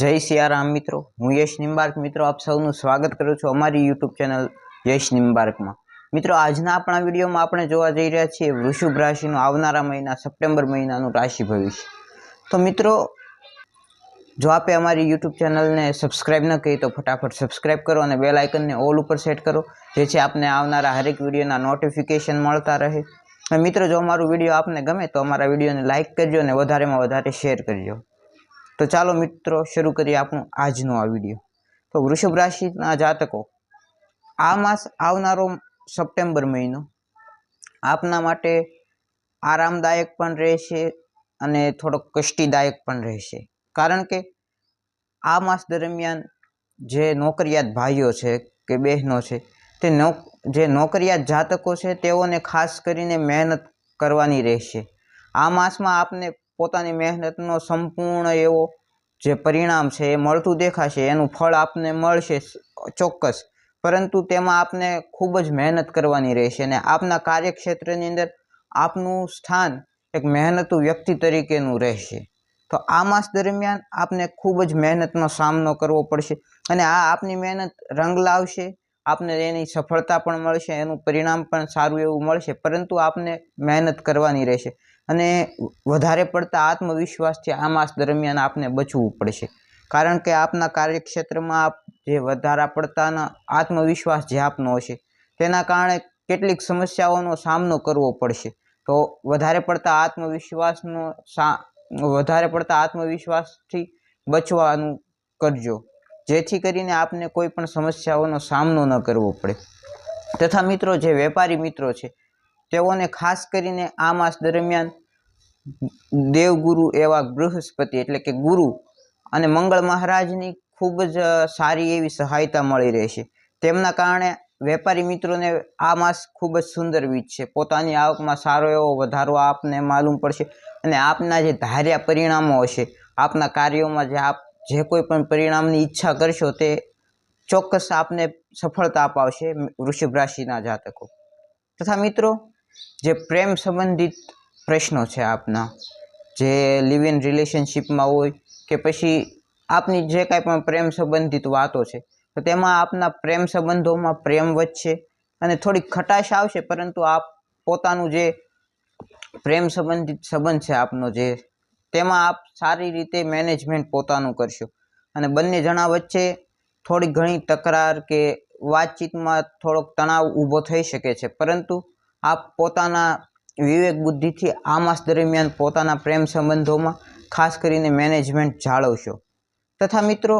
જય સિયારામ મિત્રો. હું યશ નિમ્બાર્ક મિત્રો, આપ સૌનું સ્વાગત કરું છું અમારી યુટ્યુબ ચેનલ યશ નિમ્બાર્કમાં મિત્રો, આજના આપણા વિડીયોમાં આપણે જોવા જઈ રહ્યા છીએ વૃષભ રાશિનું આવનારા મહિના, સપ્ટેમ્બર મહિનાનું રાશિ ભવિષ્ય. તો મિત્રો, જો આપે અમારી યુટ્યુબ ચેનલને સબસ્ક્રાઇબ ન કરી તો ફટાફટ સબસ્ક્રાઇબ કરો અને બેલ આઇકનને ઓલ ઉપર સેટ કરો, જેથી આપને આવનારા હરેક વિડીયોના નોટિફિકેશન મળતા રહે. અને મિત્રો, જો અમારું વીડિયો આપને ગમે તો અમારા વિડીયોને લાઇક કરજો અને વધારેમાં વધારે શેર કરજો. તો ચાલો મિત્રો, શરૂ કરીએ આપણું આજનો આ વીડિયો. તો વૃષભ રાશિના જાતકો, આ માસ આવનારો સપ્ટેમ્બર મહિનો આપના માટે આરામદાયક પણ રહેશે અને થોડોક કષ્ટીદાયક પણ રહેશે. કારણ કે આ માસ દરમિયાન જે નોકરિયાત ભાઈઓ છે કે બહેનો છે, તે નો જે નોકરિયાત જાતકો છે, તેઓને ખાસ કરીને મહેનત કરવાની રહેશે. આ માસમાં આપને પોતાની મહેનતનો સંપૂર્ણ એવો જે પરિણામ છે, એ મળતું દેખાશે, એનું ફળ આપને મળશે ચોક્કસ. પરંતુ તેમાં આપને ખૂબ જ મહેનત કરવાની રહેશે અને આપના કાર્યક્ષેત્રની અંદર આપનું સ્થાન એક મહેનતુ વ્યક્તિ તરીકેનું રહેશે. તો આ માસ દરમિયાન આપને ખૂબ જ મહેનતનો સામનો કરવો પડશે અને આ આપની મહેનત રંગ લાવશે આપને એની સફળતા પણ મળશે, એનું પરિણામ પણ સારું એવું મળશે, પરંતુ આપને મહેનત કરવાની રહેશે અને વધારે પડતા આત્મવિશ્વાસથી આ માસ દરમિયાન આપને બચવું પડશે. કારણ કે આપના કાર્યક્ષેત્રમાં આપ જે વધારા પડતાના આત્મવિશ્વાસ જે આપનો હશે, તેના કારણે કેટલીક સમસ્યાઓનો સામનો કરવો પડશે. તો વધારે પડતા આત્મવિશ્વાસનો સા, વધારે પડતા આત્મવિશ્વાસથી બચવાનું કરજો. જેથી કરીને આપને કોઈ પણ સમસ્યાઓનો સામનો ન કરવો પડે. તથા મિત્રો, જે વેપારી મિત્રો છે, તેઓને ખાસ કરીને આ માસ દરમિયાન દેવગુરુ એવા બૃહસ્પતિ એટલે કે ગુરુ અને મંગળ મહારાજની ખૂબ જ સારી એવી સહાયતા મળી રહેશે તેમના કારણે વેપારી મિત્રોને આ માસ ખૂબ જ સુંદર છે. પોતાની આવકમાં સારો એવો વધારો આપને માલુમ પડશે અને આપના જે ધાર્યા પરિણામો હશે, આપના કાર્યોમાં જે આપ જે કોઈ પણ પરિણામની ઈચ્છા કરશો તે ચોક્કસ આપને સફળતા અપાવશે વૃષભ રાશિના જાતકો. તથા મિત્રો, જે પ્રેમ સંબંધિત પ્રશ્નો છે આપના, જે લિવ ઇન રિલેશનશિપમાં હોય કે પછી આપની જે કાંઈ પણ પ્રેમ સંબંધિત વાતો છે, તો તેમાં આપના પ્રેમ સંબંધોમાં પ્રેમ વધશે અને થોડીક ખટાશ આવશે, પરંતુ આપ પોતાનું જે પ્રેમ સંબંધિત સંબંધ છે આપનો જે તેમાં આપ સારી રીતે મેનેજમેન્ટ પોતાનું કરશો. અને બંને જણા વચ્ચે થોડી ઘણી તકરાર કે વાતચીતમાં થોડોક તણાવ ઊભો થઈ શકે છે. પરંતુ આપ પોતાના વિવેક બુદ્ધિથી આ માસ દરમિયાન પોતાના પ્રેમ સંબંધોમાં ખાસ કરીને મેનેજમેન્ટ જાળવશો. તથા મિત્રો,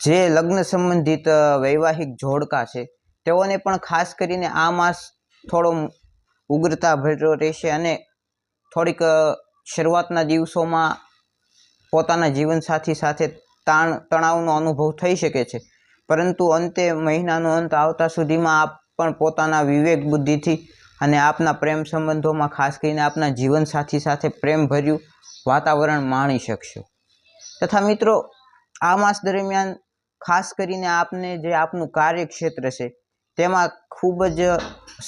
જે લગ્ન સંબંધિત વૈવાહિક જોડકા છે, તેઓને પણ ખાસ કરીને આ માસ થોડો ઉગ્રતા ભર્યો રહેશે અને થોડીક શરૂઆતના દિવસોમાં પોતાના જીવનસાથી સાથે તાણ, તણાવનો અનુભવ થઈ શકે છે. પરંતુ અંતે મહિનાનો અંત આવતા સુધીમાં આપ પણ પોતાના વિવેક, બુદ્ધિથી અને આપના પ્રેમ સંબંધોમાં ખાસ કરીને આપના જીવનસાથી સાથે પ્રેમભર્યું વાતાવરણ માણી શકશો. તથા મિત્રો, આ માસ દરમિયાન ખાસ કરીને આપને જે આપનું કાર્યક્ષેત્ર છે, તેમાં ખૂબ જ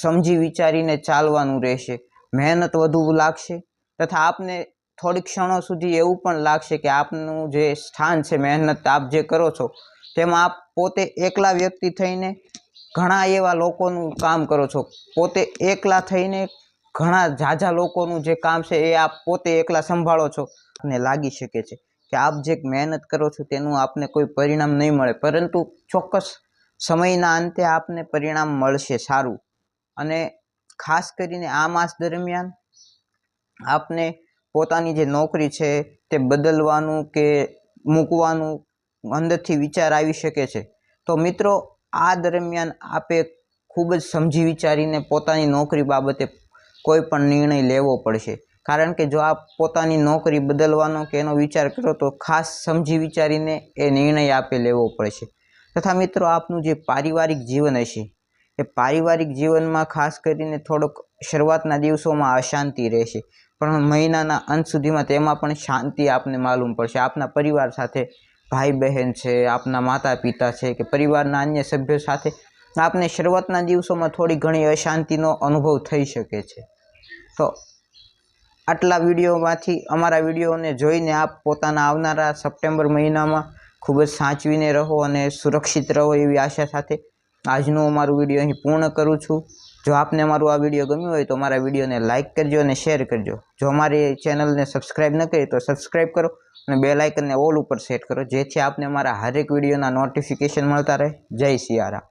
સમજી વિચારીને ચાલવાનું રહેશે. મહેનત વધુ લાગશે તથા આપને થોડીક ક્ષણો સુધી એવું પણ લાગશે કે આપનું જે સ્થાન છે, મહેનત આપ જે કરો છો, તેમાં આપ પોતે એકલા વ્યક્તિ થઈને ઘણા એવા લોકોનું કામ કરો છો. પોતે એકલા થઈને ઘણા ઝાઝા લોકોનું જે કામ છે, એ આપ પોતે એકલા સંભાળો છો. અને લાગી શકે છે કે આપ જે મહેનત કરો છો, તેનું આપને કોઈ પરિણામ નહીં મળે. પરંતુ ચોક્કસ સમયના અંતે આપને પરિણામ મળશે સારું. અને ખાસ કરીને આ માસ દરમિયાન આપને પોતાની જે નોકરી છે તે બદલવાનું કે મૂકવાનું અંદરથી વિચાર આવી શકે છે. તો મિત્રો, આ દરમિયાન આપે ખૂબ જ સમજી વિચારીને પોતાની નોકરી બાબતે કોઈ પણ નિર્ણય લેવો પડશે. કારણ કે જો આપ પોતાની નોકરી બદલવાનો કે એનો વિચાર કરો તો ખાસ સમજી વિચારીને એ નિર્ણય આપે લેવો પડશે. તથા મિત્રો, આપનું જે પારિવારિક જીવન હશે, એ પારિવારિક જીવનમાં ખાસ કરીને થોડોક શરૂઆતના દિવસોમાં અશાંતિ રહેશે. પણ મહિનાના અંત સુધીમાં તેમાં પણ શાંતિ આપને માલુમ પડશે. આપના પરિવાર સાથે ભાઈ બહેન છે, આપના માતા પિતા છે કે પરિવારના અન્ય સભ્યો સાથે આપને શરૂઆતના દિવસોમાં થોડી ઘણી અશાંતિનો અનુભવ થઈ શકે છે. તો આટલા વિડીયોમાંથી અમારા વિડીયોને જોઈને આપ પોતાના આવનારા સપ્ટેમ્બર મહિનામાં ખૂબ જ સાચવીને રહો અને સુરક્ષિત રહો એવી આશા સાથે આજનું અમારું વીડિયો અહીં પૂર્ણ કરું છું. જો આપને અમારું આ વીડિયો ગમ્યું હોય તો અમારા વિડીયોને લાઇક કરજો અને શેર કરજો. જો અમારી ચેનલને સબસ્ક્રાઇબ ન કરી તો સબસ્ક્રાઇબ કરો અને બે લાઇકનને ઓલ ઉપર સેટ કરો જેથી આપને અમારા હરેક વિડીયોના નોટિફિકેશન મળતા રહે. જય સિયારામ.